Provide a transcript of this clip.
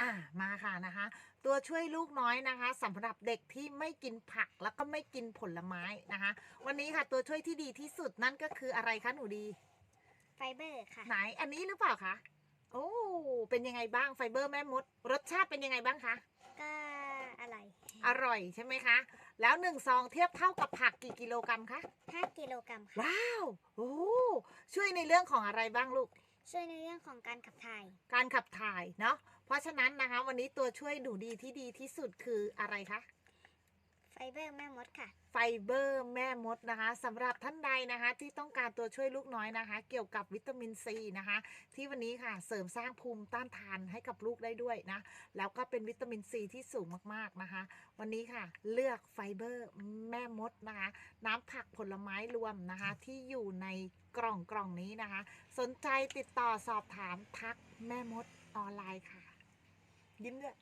อ่ามาค่ะนะคะ ตัวช่วยลูกน้อยนะคะสำหรับเด็กที่ไม่กินผักแล้วก็ไม่กินผลไม้นะคะ วันนี้ค่ะตัวช่วยที่ดีที่สุดนั่นก็คืออะไรคะหนูดี ไฟเบอร์ค่ะ ไหนอันนี้หรือเปล่าคะโอ้เป็นยังไงบ้างไฟเบอร์แม่มด รสชาติเป็นยังไงบ้างคะก็อะไรอร่อยใช่ไหมคะ แล้วหนึ่งซองเทียบเท่ากับผักกี่กิโลกรัมคะ5กิโลกรัมค่ะว้าวโอ้ช่วยในเรื่องของอะไรบ้างลูก ช่วยในเรื่องของการขับถ่าย การขับถ่ายเนาะ เพราะฉะนั้นนะคะ วันนี้ตัวช่วยหนูดีที่ดีที่สุดคืออะไรคะ ไฟเบอร์แม่มดค่ะ ไฟเบอร์แม่มดนะคะสำหรับท่านใดนะคะ ที่ต้องการตัวช่วยลูกน้อยนะคะ เกี่ยวกับวิตามินซีนะคะ ที่วันนี้ค่ะเสริมสร้างภูมิต้านทานให้กับลูกได้ด้วยนะ แล้วก็เป็นวิตามินซีที่สูงมากๆนะคะ วันนี้ค่ะเลือกไฟเบอร์แม่มดนะคะ น้ำผักผลไม้รวมนะคะ ที่อยู่ในกล่องกล่องนี้นะคะ สนใจติดต่อสอบถามทักแม่มดออนไลน์ค่ะ ยิ้มด้วย